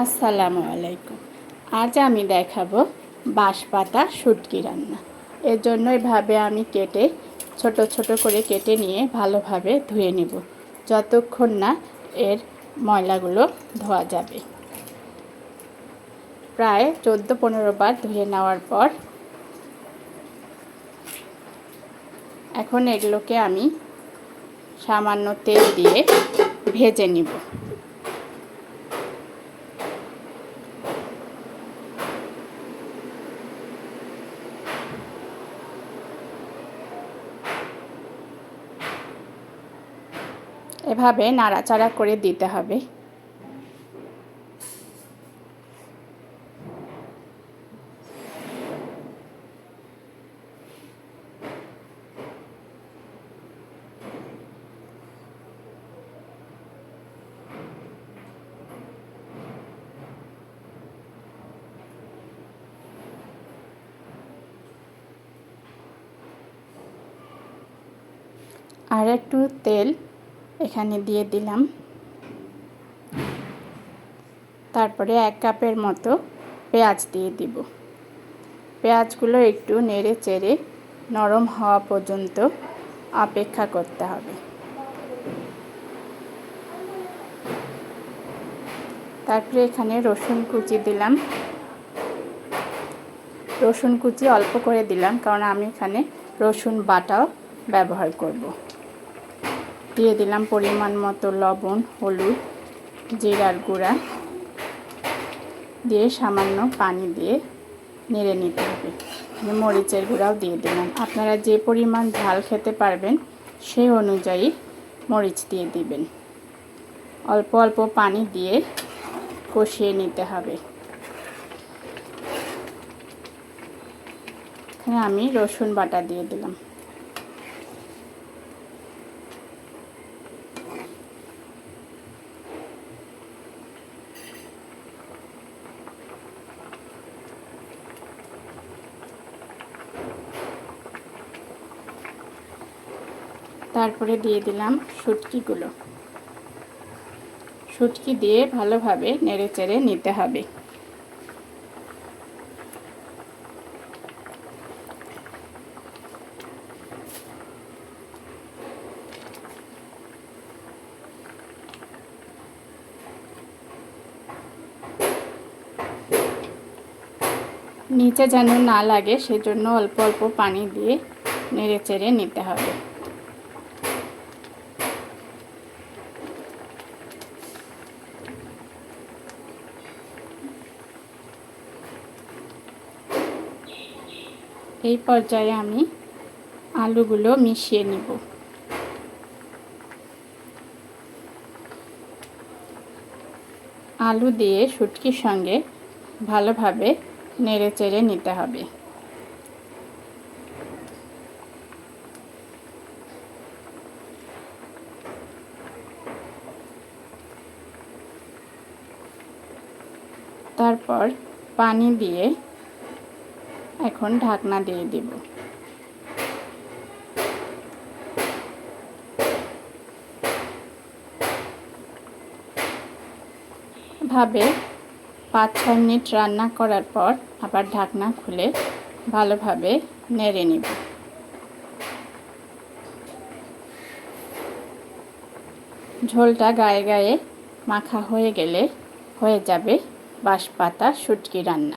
আসসালামু আলাইকুম। আজ আমি দেখাবো বাঁশপাতা শুটকি রান্না। এর জন্য এভাবে আমি কেটে, ছোট ছোট করে কেটে নিয়ে ভালোভাবে ধুয়ে নেব। যতক্ষণ না এর ময়লাগুলো ধোয়া যাবে। প্রায় চোদ্দ পনেরো বার ধুয়ে নেওয়ার পর এখন এগুলোকে আমি সামান্য তেল দিয়ে ভেজে নিব। এভাবে নাড়াচাড়া করে দিতে হবে। আর একটু তেল এখানে দিয়ে দিলাম। তারপরে এক কাপের মতো পেঁয়াজ দিয়ে দিব। পেঁয়াজগুলো একটু নেড়ে চেড়ে নরম হওয়া পর্যন্ত অপেক্ষা করতে হবে। তারপরে এখানে রসুন কুচি দিলাম। রসুন কুচি অল্প করে দিলাম, কারণ আমি এখানে রসুন বাটাও ব্যবহার করব। দিয়ে দিলাম পরিমাণ মতো লবণ, হলুদ, জিরার গুঁড়া দিয়ে সামান্য পানি দিয়ে নেড়ে নিতে হবে। মরিচের গুঁড়াও দিয়ে দিলাম। আপনারা যে পরিমাণ ঝাল খেতে পারবেন সেই অনুযায়ী মরিচ দিয়ে দিবেন। অল্প অল্প পানি দিয়ে কষিয়ে নিতে হবে। এখানে আমি রসুন বাটা দিয়ে দিলাম। তারপরে দিয়ে দিলাম শুটকিগুলো শুটকি দিয়ে ভালোভাবে নেড়ে চেড়ে নিতে হবে। নিচে যেন না লাগে, সেজন্য অল্প অল্প পানি দিয়ে নেড়ে চেড়ে নিতে হবে। এই পর্যায়ে আমি আলুগুলো মিশিয়ে নিব। আলু দিয়ে শুটকির সঙ্গে ভালোভাবে নেড়ে চেড়ে নিতে হবে। তারপর পানি দিয়ে এখন ঢাকনা দিয়ে দিব। ভাবে পাঁচ ছয় মিনিট রান্না করার পর আবার ঢাকনা খুলে ভালোভাবে নেড়ে নিব। ঝোলটা গায়ে গায়ে মাখা হয়ে গেলে হয়ে যাবে বাঁশপাতা, শুটকি রান্না।